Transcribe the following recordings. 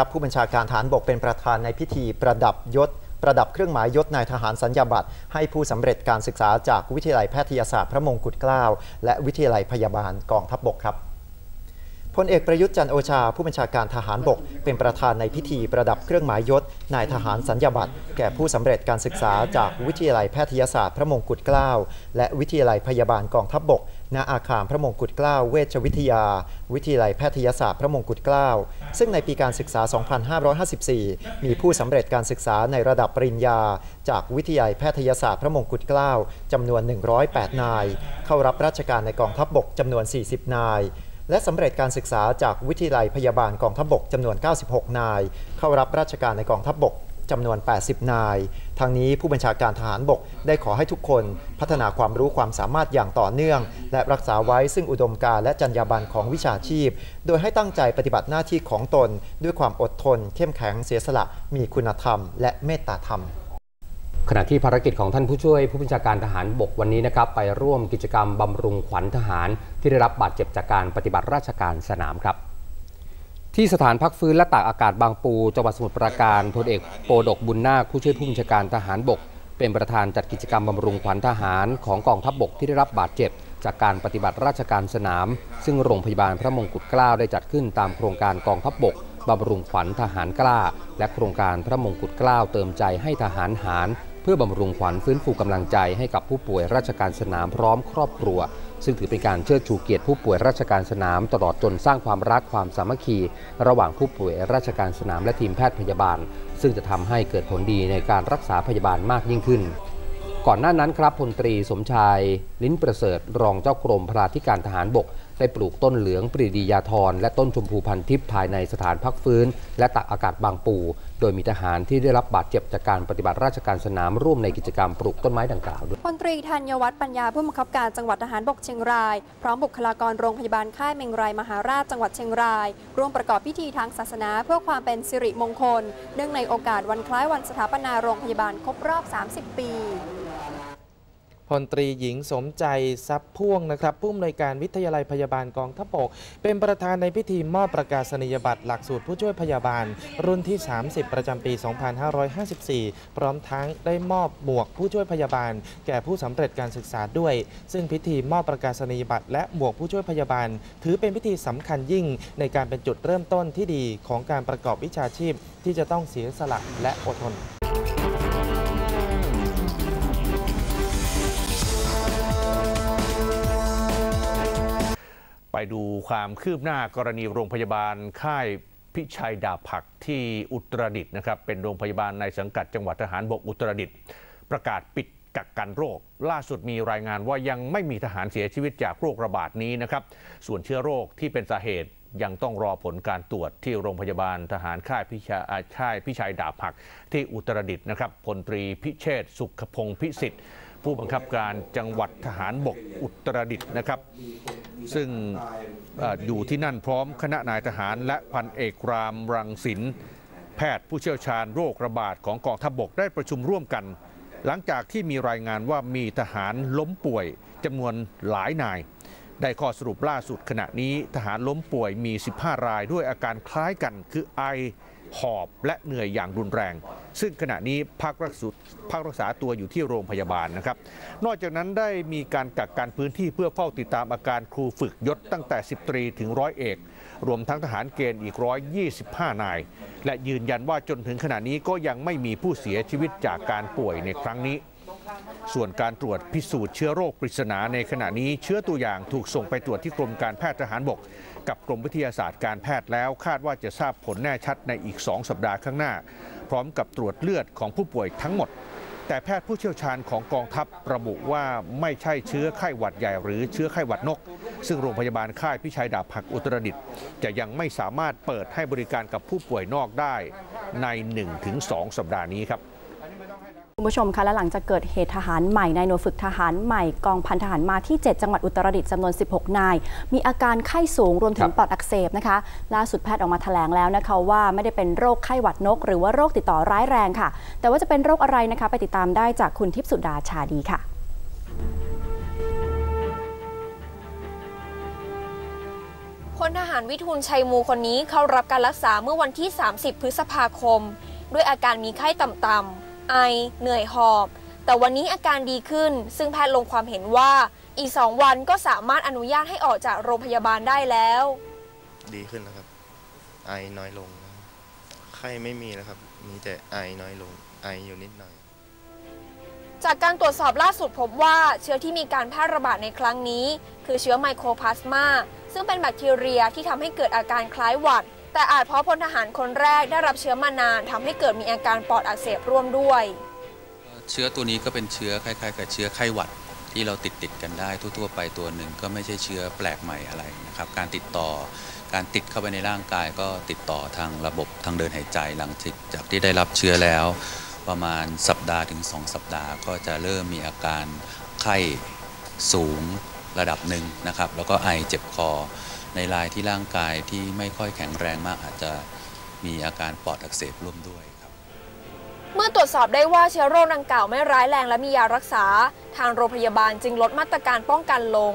ครับผู้บัญชาการฐานบกเป็นประธานในพิธีประดับยศประดับเครื่องหมายยศนายทหารสัญญาบัตรให้ผู้สำเร็จการศึกษาจากวิทยาลัยแพทยศาสตร์พระมงกุฎเกล้าและวิทยาลัยพยาบาลกองทัพบกครับพลเอกประยุทธ์จันโอชา ผู้บัญชาการทหารบก เป็นประธานในพิธีประดับเครื่องหมายยศนายทหารสัญญาบัตรแก่ผู้สำเร็จการศึกษาจากวิทยาลัยแพทยศาสตร์พระมงกุฎเกล้าและวิทยาลัยพยาบาลกองทัพบก ณอาคารพระมงกุฎเกล้าเวชวิทยา วิทยาลัยแพทยศาสตร์พระมงกุฎเกล้าซึ่งในปีการศึกษา 2554 มีผู้สำเร็จการศึกษาในระดับปริญญา จากวิทยาลัยแพทยศาสตร์พระมงกุฎเกล้าจำนวน 108 นาย เข้ารับราชการในกองทัพบกจำนวน 40 นายและสำเร็จการศึกษาจากวิทยาลัยพยาบาลกองทัพบกจำนวน 96 นาย เข้ารับราชการในกองทัพบก จำนวน 80 นาย ทางนี้ผู้บัญชาการทหารบกได้ขอให้ทุกคนพัฒนาความรู้ความสามารถอย่างต่อเนื่อง และรักษาไว้ซึ่งอุดมการและจรรยาบรรณของวิชาชีพ โดยให้ตั้งใจปฏิบัติหน้าที่ของตน ด้วยความอดทน เข้มแข็งเสียสละ มีคุณธรรม และเมตตาธรรมขณะที่ภารกิจของท่านผู้ช่วยผู้บัญชาการทหารบกวันนี้นะครับ ไปร่วมกิจกรรมบำรุงขวัญทหาร ที่ได้รับบาดเจ็บจากการปฏิบัติราชการสนามครับ ที่สถานพักฟื้นและตากอากาศบางปูจังหวัดสมุทรปราการพลเอกโปดกบุญนาคผู้ช่วยผู้บัญชาการทหารบก เป็นประธานจัดกิจกรรมบำรุงขวัญทหารของกองทัพบบกที่ได้รับบาดเจ็บ จากการปฏิบัติราชการสนาม ซึ่งโรงพยาบาลพระมงกุฎเกล้าได้จัดขึ้นตามโครงการกองทัพบบกบำรุงขวัญทหารกล้า และโครงการพระมงกุฎเกล้าเติมใจให้ทหารหาร เพื่อบำรุงขวัญฟื้นฟูกำลังใจให้กับผู้ป่วยราชการสนามพร้อมครอบครัว ซึ่งถือเป็นการเชิดชูเกียรติผู้ป่วยราชการสนาม ตลอดจนสร้างความรักความสามัคคี ระหว่างผู้ป่วยราชการสนามและทีมแพทย์พยาบาล ซึ่งจะทำให้เกิดผลดีในการรักษาพยาบาลมากยิ่งขึ้น ก่อนหน้านั้นครับพลตรีสมชายลิ้นประเสริฐ รองเจ้ากรมพระธิการทหารบก ได้ปลูกต้นเหลืองปรีดียาธรและต้นชมพูพันทิพย์ภายในสถานพักฟื้น และตักอากาศบางปู โดยมีทหารที่ได้รับบาดเจ็บจากการปฏิบัติราชการสนามร่วมในกิจกรรมปลูกต้นไม้ดังกล่าวด้วยพลตรีธัญวัฒน์ปัญญาผู้บังคับการจังหวัดทหารบกเชียงราย พร้อมบุคลากรโรงพยาบาลค่ายเมงรายมหาราชจังหวัดเชียงราย ร่วมประกอบพิธีทางศาสนาเพื่อความเป็นสิริมงคล เนื่องในโอกาสวันคล้ายวันสถาปนาโรงพยาบาลครบรอบ 30 ปี พลตรีหญิงสมใจทรัพย์พ่วงนะครับผู้อำนวยการวิทยาลัยพยาบาลกองทัพบกเป็นประธานในพิธีมอบประกาศนียบัตรหลักสูตรผู้ช่วยพยาบาล รุ่นที่ 30 ประจำปี 2554 พร้อมทั้งได้มอบหมวกผู้ช่วยพยาบาล แก่ผู้สำเร็จการศึกษาด้วย ซึ่งพิธีมอบประกาศนียบัตรและหมวกผู้ช่วยพยาบาล ถือเป็นพิธีสำคัญยิ่งในการเป็นจุดเริ่มต้นที่ดีของการประกอบวิชาชีพที่จะต้องเสียสละและอดทน ไปดูความคืบหน้ากรณีโรงพยาบาลค่ายพิชัยดาบผักที่อุตรดิตถ์นะครับ เป็นโรงพยาบาลในสังกัดจังหวัดทหารบกอุตรดิตถ์ประกาศปิดกักกันโรค ล่าสุดมีรายงานว่ายังไม่มีทหารเสียชีวิตจากโรคระบาดนี้นะครับ ส่วนเชื้อโรคที่เป็นสาเหตุยังต้องรอผลการตรวจที่โรงพยาบาลทหารค่ายพิชัยอ่าค่ายพิชัยดาบผักที่อุตรดิตถ์นะครับพลตรีพิเชษสุขพงศ์พิสิทธิ์ ผู้บังคับการจังหวัดทหารบกอุตรดิตถ์นะครับ ซึ่งอออยู่ที่นั่นพร้อมคณะนายทหารและพันเอกรามรังสินแพทย์ผู้เชี่ยวชาญโรคระบาดของกองทัพบบกได้ประชุมร่วมกัน หลังจากที่มีรายงานว่ามีทหารล้มป่วยจำนวนหลายนาย ได้ข้อสรุปล่าสุดขณะนี้ทหารล้มป่วยมี 15 รายด้วยอาการคล้ายกันคือไอ หอบและเหนื่อยอย่างรุนแรง ซึ่งขณะนี้พักรักษาพักรักษาตัวอยู่ที่โรงพยาบาลนะครับ นอกจากนั้นได้มีการกักกันพื้นที่เพื่อเฝ้าติดตามอาการครูฝึกยศตั้งแต่ 10 ตรีถึงร้อยเอก รวมทั้งทหารเกณฑ์อีก 125 นาย และยืนยันว่าจนถึงขณะนี้ก็ยังไม่มีผู้เสียชีวิตจากการป่วยในครั้งนี้ ส่วนการตรวจพิสูจน์เชื้อโรคปริศนาในขณะนี้เชื้อตัวอย่างถูกส่งไปตรวจที่กรมการแพทย์ทหารบก กับกรมวิทยาศาสตร์การแพทย์แล้ว คาดว่าจะทราบผลแน่ชัดในอีก 2 สัปดาห์ข้างหน้า พร้อมกับตรวจเลือดของผู้ป่วยทั้งหมด แต่แพทย์ผู้เชี่ยวชาญของกองทัพระบุว่าไม่ใช่เชื้อไข้หวัดใหญ่หรือเชื้อไข้หวัดนก ซึ่งโรงพยาบาลค่ายพิชัยดาบผักอุตรดิตถ์จะยังไม่สามารถเปิดให้บริการกับผู้ป่วยนอกได้ใน 1-2 สัปดาห์นี้ครับ คุณผู้ชมคะและหลังจากเกิดเหตุทหารใหม่นายหน่วยฝึกทหารใหม่กองพันทหารมาที่ 7 จังหวัดอุตรดิตถ์จำนวน 16 นาย มีอาการไข้สูงรวมถึคงรับปอดอักเสบนะคะ ล่าสุดแพทย์ออกมาแถลงแล้วนะคะว่าไม่ได้เป็นโรคไข้หวัดนก หรือว่าโรคติดต่อร้ายแรงค่ะ แต่ว่าจะเป็นโรคอะไรนะคะ ไปติดตามได้จากคุณทิพย์สุดาชาดีค่ะพลทหารารวิทูลชัยมูคนนี้เข้ารับการรักษาเมื่อวันที่ 30 พฤษภาคม ด้วยอาการมีไข้ต่ำๆ ไอ เหนื่อยหอบ แต่วันนี้อาการดีขึ้น ซึ่งแพทย์ลงความเห็นว่าอีก 2 วันก็สามารถอนุญาตให้ออกจากโรงพยาบาลได้แล้ว ดีขึ้นแล้วครับ ไอน้อยลงนะครับไข้ไม่มีแล้วครับ มีแต่ไอน้อยลง ไออยู่นิดหน่อย จากการตรวจสอบล่าสุดพบว่าเชื้อที่มีการแพร่ระบาดในครั้งนี้ คือเชื้อไมโครพลาสมาซึ่งเป็นแบคทีเรียที่ทำให้เกิดอาการคล้ายหวัด แต่อาจเพราะพลทหารคนแรกได้รับเชื้อมานานทำให้เกิดมีอาการปอดอักเสบร่วมด้วย เชื้อตัวนี้ก็เป็นเชื้อคล้ายๆ กับเชื้อไข้หวัดที่เราติดติดกันได้ทั่วๆไปตัวหนึ่งก็ไม่ใช่เชื้อแปลกใหม่อะไรนะครับ การติดต่อการติดเข้าไปในร่างกายก็ติดต่อทางระบบทางเดินหายใจหลังจากที่ได้รับเชื้อแล้ว ประมาณสัปดาห์ถึง 2 สัปดาห์ ก็จะเริ่มมีอาการไข้สูงระดับหนึ่งนะครับ แล้วก็ไอเจ็บคอ ในรายที่ร่างกายที่ไม่ค่อยแข็งแรงมากอาจจะมีอาการปอดอักเสบร่วมด้วยครับเมื่อตรวจสอบได้ว่าเชื้อโรคดังกล่าวไม่ร้ายแรงและมียารักษา ทางโรงพยาบาลจึงลดมาตรการป้องกันลง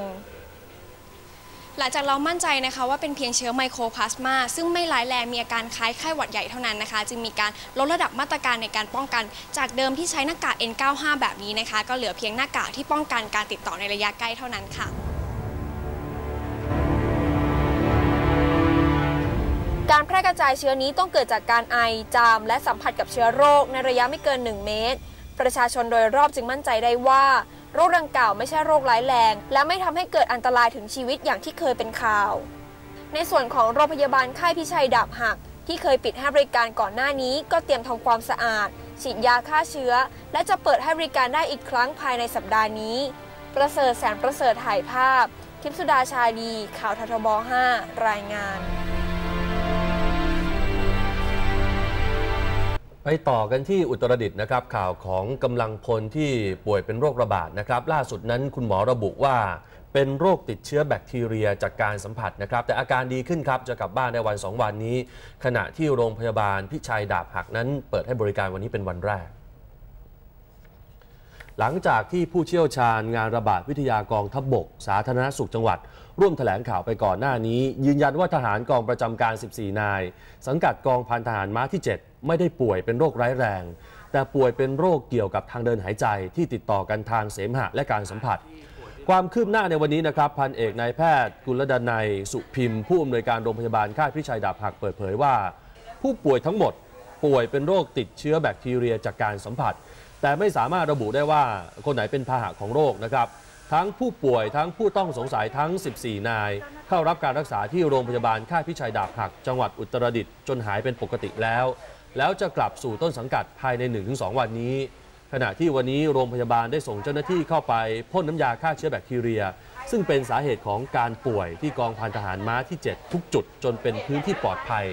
หลังจากเรามั่นใจนะคะว่าเป็นเพียงเชื้อไมโครพลาสมาซึ่งไม่ร้ายแรงมีอาการคล้ายไข้หวัดใหญ่เท่านั้นนะคะ จึงมีการลดระดับมาตรการในการป้องกัน จากเดิมที่ใช้หน้ากาก N95 แบบนี้นะคะ ก็เหลือเพียงหน้ากากที่ป้องกันการติดต่อในระยะใกล้เท่านั้นค่ะ การแพร่กระจายเชื้อนี้ต้องเกิดจากการไอ จาม และสัมผัสกับเชื้อโรคในระยะไม่เกิน 1 เมตร ประชาชนโดยรอบจึงมั่นใจได้ว่า โรคดังกล่าวไม่ใช่โรคร้ายแรง และไม่ทำให้เกิดอันตรายถึงชีวิตอย่างที่เคยเป็นข่าว ในส่วนของโรงพยาบาลค่ายพิชัยดาบหัก ที่เคยปิดให้บริการก่อนหน้านี้ ก็เตรียมทำความสะอาด ฉีดยาฆ่าเชื้อ และจะเปิดให้บริการได้อีกครั้งภายในสัปดาห์นี้ ประเสริฐแสนประเสริฐถ่ายภาพ ทิพย์สุดาชาดีข่าวททบ 5 รายงาน ไปต่อกันที่อุตรดิตถ์นะครับ ข่าวของกำลังพลที่ป่วยเป็นโรคระบาดนะครับ ล่าสุดนั้นคุณหมอระบุว่า เป็นโรคติดเชื้อแบคทีเรียจากการสัมผัสนะครับ แต่อาการดีขึ้นครับจะกลับบ้านในวัน 2 วันนี้ ขณะที่โรงพยาบาลพิชัยดาบหักนั้น เปิดให้บริการวันนี้เป็นวันแรกหลังจากที่ผู้เชี่ยวชาญงานระบาดวิทยากองทัพบบก สาธารณสุขจังหวัด ร่วมแถลงข่าวไปก่อนหน้านี้ ยืนยันว่าทหารกองประจำการ 14 นาย สังกัดกองพันทหารม้าที่ 7 ไม่ได้ป่วยเป็นโรคร้ายแรง แต่ป่วยเป็นโรคเกี่ยวกับทางเดินหายใจที่ติดต่อกันทางเสมหะและการสัมผัส ความคืบหน้าในวันนี้นะครับพันเอกนายแพทย์กุลดนัยสุพิมพ์ ผู้อำนวยการโรงพยาบาลค่ายพิชัยดาบหักเปิดเผยว่า ผู้ป่วยทั้งหมดป่วยเป็นโรคติดเชื้อแบคทีเรียจากการสัมผัส แต่ไม่สามารถระบุได้ว่าคนไหนเป็นพาหะของโรคนะครับทั้งผู้ป่วยทั้งผู้ต้องสงสัยทั้ง 14 นาย เข้ารับการรักษาที่โรงพยาบาลค่ายพิชัยดาบหัก จังหวัดอุตรดิตถ์จนหายเป็นปกติแล้ว แล้วจะกลับสู่ต้นสังกัดภายใน 1-2 วันนี้ ขณะที่วันนี้โรงพยาบาลได้ส่งเจ้าหน้าที่เข้าไปพ่นน้ำยาฆ่าเชื้อแบคทีเรีย ซึ่งเป็นสาเหตุของการป่วยที่กองพันทหารม้าที่ 7 ทุกจุด จนเป็นพื้นที่ปลอดภัย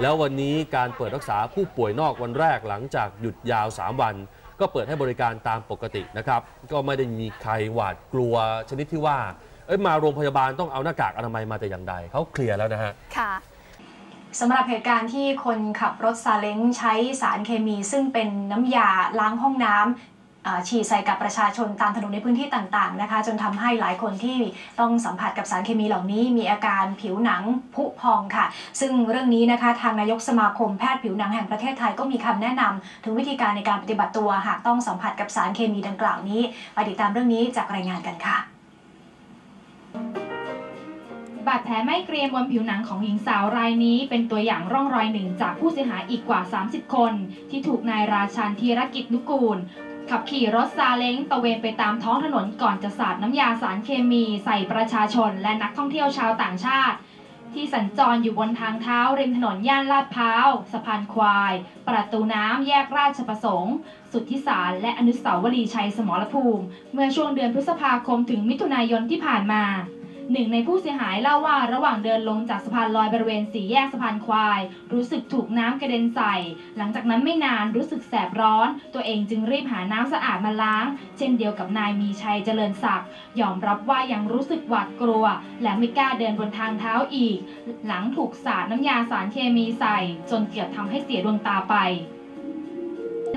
แล้ววันนี้การเปิดรักษาผู้ป่วยนอกวันแรกหลังจากหยุดยาว 3 วัน ก็เปิดให้บริการตามปกตินะครับ ก็ไม่ได้มีใครหวาดกลัวชนิดที่ว่าเอ้ยมาโรงพยาบาลต้องเอาหน้ากากอนามัยมาแต่อย่างใดเขาเคลียร์แล้วนะฮะค่ะ สำหรับเหตุการณ์ที่คนขับรถซาเล้งใช้สารเคมี ซึ่งเป็นน้ำยาล้างห้องน้ำฉีดใส่กับประชาชนตามถนนในพื้นที่ต่างๆนะคะ จนทำให้หลายคนที่ต้องสัมผัสกับสารเคมีเหล่านี้ มีอาการผิวหนังผุพองค่ะ ซึ่งเรื่องนี้นะคะทางนายกสมาคมแพทย์ผิวหนังแห่งประเทศไทยก็มีคำแนะนำถึงวิธีการในการปฏิบัติตัวหากต้องสัมผัสกับสารเคมีดังกล่าวนี้ไปติดตามเรื่องนี้จากรายงานกันค่ะ บาดแผลไม่เกรียมบนผิวหนังของหญิงสาวรายนี้ เป็นตัวอย่างร่องรอยหนึ่งจากผู้เสียหายอีกกว่า 30 คน ที่ถูกนายราชันธีรกิจนุกูล ขับขี่รถซาเล้งตะเวนไปตามท้องถนนก่อนจะสาดน้ำยาสารเคมี ใส่ประชาชน และนักท่องเที่ยวชาวต่างชาติ ที่สัญจรอยู่บนทางเท้าริมถนนย่านลาดพร้าวสะพานควาย ประตูน้ำแยกราชประสงค์ สุทธิสารและอนุสาวรีย์ชัยสมรภูมิ เมื่อช่วงเดือนพฤษภาคมถึงมิถุนายนที่ผ่านมา หนึ่งในผู้เสียหายเล่าว่าระหว่างเดินลงจากสะพานลอยบริเวณสี่แยกสะพานควาย รู้สึกถูกน้ำกระเด็นใส่ หลังจากนั้นไม่นานรู้สึกแสบร้อน ตัวเองจึงรีบหาน้ำสะอาดมาล้าง เช่นเดียวกับนายมีชัยเจริญศักดิ์ยอมรับว่ายังรู้สึกหวาดกลัว และไม่กล้าเดินบนทางเท้าอีก หลังถูกสาดน้ำยาสารเคมีใส่ จนเกือบทำให้เสียดวงตาไป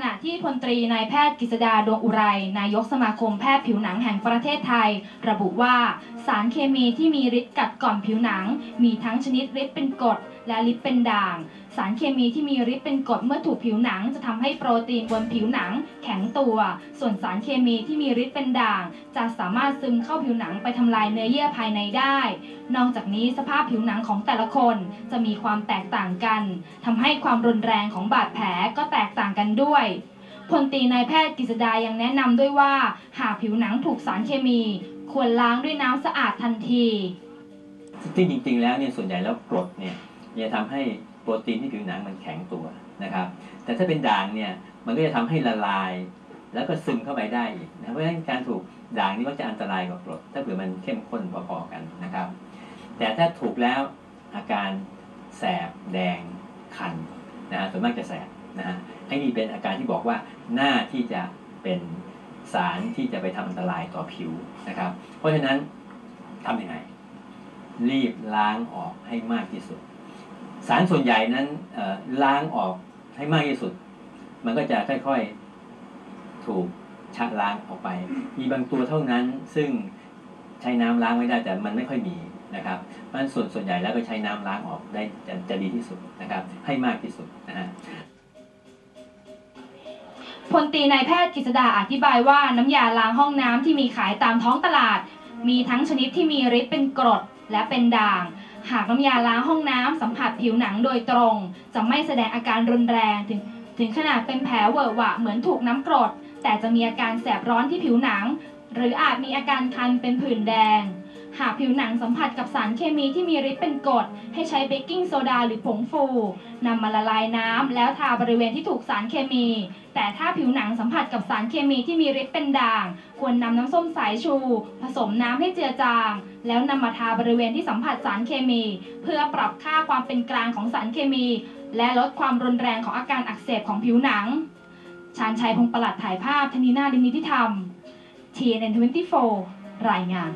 ขณะที่พลตรีนายแพทย์กฤษดาดวงอุไร นายกสมาคมแพทย์ผิวหนังแห่งประเทศไทย ระบุว่าสารเคมีที่มีฤทธิ์กัดก่อนผิวหนัง มีทั้งชนิดฤทธิ์เป็นกรดและฤทธิ์เป็นด่าง สารเคมีที่มีฤทธิ์เป็นกรดเมื่อถูกผิวหนัง จะทำให้โปรตีนบนผิวหนัง แข็งตัว ส่วนสารเคมีที่มีฤทธิ์เป็นด่าง จะสามารถซึมเข้าผิวหนังไปทำลายเนื้อเยื่อภายในได้ นอกจากนี้สภาพผิวหนังของแต่ละคนจะมีความแตกต่างกันทำให้ความรุนแรงของบาดแผลก็างกันด้วยพลตีนายแพทย์กฤษดายังแนะนำด้วยว่า หากผิวหนังถูกสารเคมี ควรล้างด้วยน้ำสะอาดทันที ซึ่งจริง ๆ แล้วเนี่ยส่วนใหญ่แล้วกรดเนี่ยจะทำให้โปรตีนที่ผิวหนังมันแข็งตัวนะครับ แต่ถ้าเป็นด่างเนี่ยมันก็จะทำให้ละลาย แล้วก็ซึมเข้าไปได้อีกนะเพราะฉะนั้นการถูกด่างนี่มักจะอันตรายกว่ากรด ถ้าเผื่อมันเข้มข้นพอๆกันนะครับ แต่ถ้าถูกแล้วอาการแสบแดงคันนะฮะส่วนมากจะแสบ นะฮะไอ้นี่เป็นอาการที่บอกว่าหน้าที่จะเป็นสารที่จะไปทำอันตรายต่อผิวนะครับ เพราะฉะนั้นทำยังไง รีบล้างออกให้มากที่สุด สารส่วนใหญ่นั้นล้างออกให้มากที่สุด มันก็จะค่อยๆถูกชะล้างออกไป มีบางตัวเท่านั้นซึ่งใช้น้ำล้างไม่ได้แต่มันไม่ค่อยมีนะครับเพราะฉะนั้นส่วนส่วนใหญ่แล้วก็ใช้น้ำล้างออกได้จะจะดีที่สุดนะครับ ให้มากที่สุดนะฮะ พลตีนายแพทย์กฤษดาอธิบายว่าน้ำยาล้างห้องน้ำที่มีขายตามท้องตลาด มีทั้งชนิดที่มีฤทธิ์เป็นกรดและเป็นด่าง หากน้ำยาล้างห้องน้ำสัมผัสผิวหนังโดยตรง จะไม่แสดงอาการรุนแรงถึงถึงขนาดเป็นแผลเวอะหวะเหมือนถูกน้ำกรด แต่จะมีอาการแสบร้อนที่ผิวหนัง หรืออาจมีอาการคันเป็นผื่นแดง หากผิวหนังสัมผัสกับสารเคมีที่มีฤทธิ์เป็นกรดให้ใช้เบกกิ้งโซดาหรือผงฟูนำมาละลายน้ำแล้วทาบริเวณที่ถูกสารเคมี แต่ถ้าผิวหนังสัมผัสกับสารเคมีที่มีฤทธิ์เป็นด่าง ควรนำน้ำส้มสายชู ผสมน้ำให้เจือจาง แล้วนำมาทาบริเวณที่สัมผัสสารเคมี เพื่อปรับค่าความเป็นกลางของสารเคมี และลดความรุนแรงของอาการอักเสบของผิวหนังชาญชัยพงประหลัดถ่ายภาพธนีนาลินิติธรรม TNN 24 รายงาน